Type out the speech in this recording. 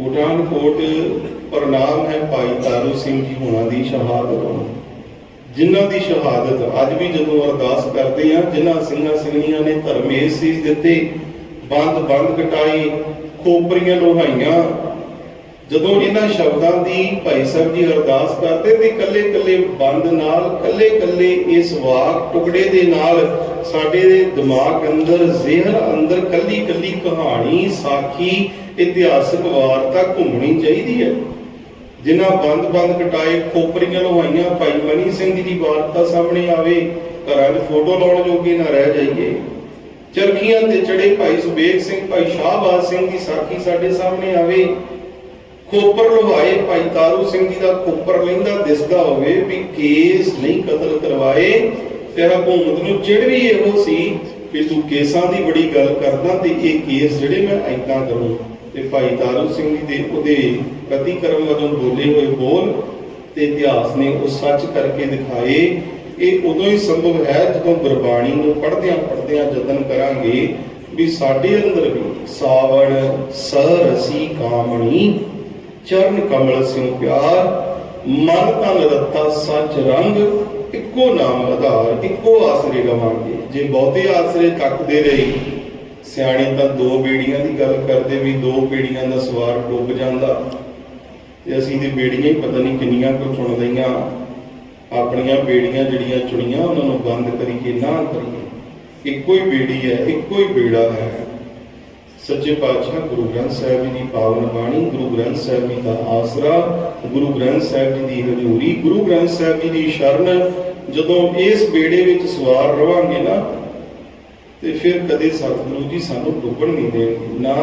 ਪਠਾਨਕੋਟ ਪ੍ਰਣਾਮ ਹੈ ਭਾਈ ਤਾਰੂ ਸਿੰਘ ਜੀ ਹੋਣਾ ਦੀ ਸ਼ਹਾਦਤ। ਜਿਨ੍ਹਾਂ ਦੀ ਸ਼ਹਾਦਤ ਅੱਜ ਵੀ ਜਦੋਂ ਅਰਦਾਸ ਕਰਦੇ ਆ ਜਿਨ੍ਹਾਂ ਸਿੰਘਾਂ ਸਿੰਘਣੀਆਂ ਨੇ ਧਰਮੇ ਸੀਸ ਦਿੱਤੇ ਬੰਦ ਬੰਦ ਕਟਾਈ, ਖੋਪਰੀਆਂ ਲੋਹਾਈਆਂ ਜਦੋਂ ਇਹਨਾਂ ਸ਼ਬਦਾਂ ਦੀ ਭਾਈ ਸਾਹਿਬ ਜੀ ਅਰਦਾਸ ਕਰਦੇ ਤੇ ਕੱਲੇ ਕੱਲੇ ਬੰਦ ਨਾਲ ਕੱਲੇ ਕੱਲੇ ਇਸ ਵਾਕ ਟੁਕੜੇ ਦੇ ਨਾਲ ਸਾਡੇ ਦੇ ਦਿਮਾਗ ਅੰਦਰ, ਜ਼ਿਹਨ ਅੰਦਰ ਕੱਲੀ ਕੱਲੀ ਕਹਾਣੀ, ਸਾਖੀ, ਇਤਿਹਾਸਕ ਵਾਰਤਾ ਘੁੰਮਣੀ ਚਾਹੀਦੀ ਹੈ। ਜਿਨ੍ਹਾਂ ਬੰਦ ਬੰਦ ਕਟਾਏ ਖੋਪਰੀਆਂ ਲਵਾਈਆਂ ਭਾਈ ਮਨੀ ਸਿੰਘ ਜੀ ਦੀ ਵਾਰਤਾ ਸਾਹਮਣੇ ਆਵੇ, ਘਰਾਂ 'ਚ ਫੋਟੋ ਲਾਉਣ ਜੋਗੇ ਨਾ ਰਹਿ ਜਾਈਏ। ਚਰਖੀਆਂ ਤੇ ਚੜੇ ਭਾਈ ਸੁਬੇਗ ਸਿੰਘ, ਭਾਈ ਸ਼ਾਹਬਾਜ਼ ਸਿੰਘ ਦੀ ਸਾਖੀ ਸਾਡੇ ਸਾਹਮਣੇ ਆਵੇ ਖੋਪਰ ਲਵਾਏ, ਭਾਈ ਤਾਰੂ ਸਿੰਘ ਜੀ ਦਾ ਖੋਪਰ ਲੈਂਦਾ, ਦਿਸਦਾ ਹੋਵੇ ਵੀ ਕੇਸ ਨਹੀਂ ਕਤਲ ਕਰਵਾਏ, ਤੇਰਾ ਹਕੂਮਤ ਨੂੰ ਚਿੜ ਵੀ ਇਹੋ ਸੀ ਵੀ ਤੂੰ ਕੇਸਾਂ ਦੀ ਬੜੀ ਗੱਲ ਕਰਦਾ ਤੇ ਇਹ ਕੇਸ ਜਿਹੜੇ ਮੈਂ ਐਦਾਂ ਕਰੂੰ। ਤੇ ਭਾਈ ਤਾਰੂ ਸਿੰਘ ਜੀ ਦੇ ਉਹਦੇ ਪ੍ਰਤੀਕਰਮ ਵਜੋਂ ਬੋਲੇ ਹੋਏ ਬੋਲ ਤੇ ਇਤਿਹਾਸ ਨੇ ਉਹ ਸੱਚ ਕਰਕੇ ਦਿਖਾਏ। ਇਹ ਉਦੋਂ ਹੀ ਸੰਭਵ ਹੈ ਜਦੋਂ ਗੁਰਬਾਣੀ ਨੂੰ ਪੜ੍ਹਦਿਆਂ ਪੜ੍ਹਦਿਆਂ ਯਤਨ ਕਰਾਂਗੇ ਵੀ ਸਾਡੇ ਅੰਦਰ ਵੀ ਸਾਵਣ ਸਰਸੀ ਕਾਮਣੀ ਚਰਨ ਕਮਲ ਸਿਉ ਪਿਆਰ, ਮਨ ਤਨ ਰੱਤਾ ਸੱਚ ਰੰਗ, ਇੱਕੋ ਨਾਮ ਆਧਾਰ, ਇੱਕੋ ਆਸਰੇ ਲਵਾਂਗੇ ਜੇ ਬਹੁਤੇ ਆਸਰੇ ਤੱਕਦੇ ਰਹੀ, ਸਿਆਣੇ ਤਾਂ ਦੋ ਬੇੜੀਆਂ ਦੀ ਗੱਲ ਕਰਦੇ ਵੀ ਦੋ ਬੇੜੀਆਂ ਦਾ ਸਵਾਰ ਡੁੱਬ ਜਾਂਦਾ। ਤੇ ਅਸੀਂ ਤੇ ਬੇੜੀਆਂ ਹੀ ਪਤਾ ਨਹੀਂ ਕਿੰਨੀਆਂ ਕੁ ਚੁਣ ਲਈਆਂ। ਆਪਣੀਆਂ ਬੇੜੀਆਂ ਜਿਹੜੀਆਂ ਚੁਣੀਆਂ, ਉਹਨਾਂ ਨੂੰ ਬੰਦ ਕਰੀਏ, ਨਾ ਕਰੀਏ। ਇੱਕੋ ਹੀ ਬੇੜੀ ਹੈ, ਇੱਕੋ ਹੀ ਬੇੜਾ ਹੈ। ਸੱਚੇ ਪਾਤਸ਼ਾਹ ਗੁਰੂ ਗ੍ਰੰਥ ਸਾਹਿਬ ਜੀ ਦੀ ਪਾਵਨ ਬਾਣੀ, ਗੁਰੂ ਗ੍ਰੰਥ ਸਾਹਿਬ ਜੀ ਦਾ ਆਸਰਾ, ਗੁਰੂ ਗ੍ਰੰਥ ਸਾਹਿਬ ਜੀ ਦੀ ਹਜ਼ੂਰੀ, ਗੁਰੂ ਗ੍ਰੰਥ ਸਾਹਿਬ ਜੀ ਦੀ ਸ਼ਰਨ, ਜਦੋਂ ਇਸ ਬੇੜੇ ਵਿੱਚ ਸਵਾਰ ਰਵਾਂਗੇ ਨਾ, ਤੇ ਫਿਰ ਕਦੇ ਸਤਿਗੁਰੂ ਜੀ ਸਾਨੂੰ ਡੁੱਬਣ ਨਹੀਂ ਦੇਣਗੇ, ਨਾ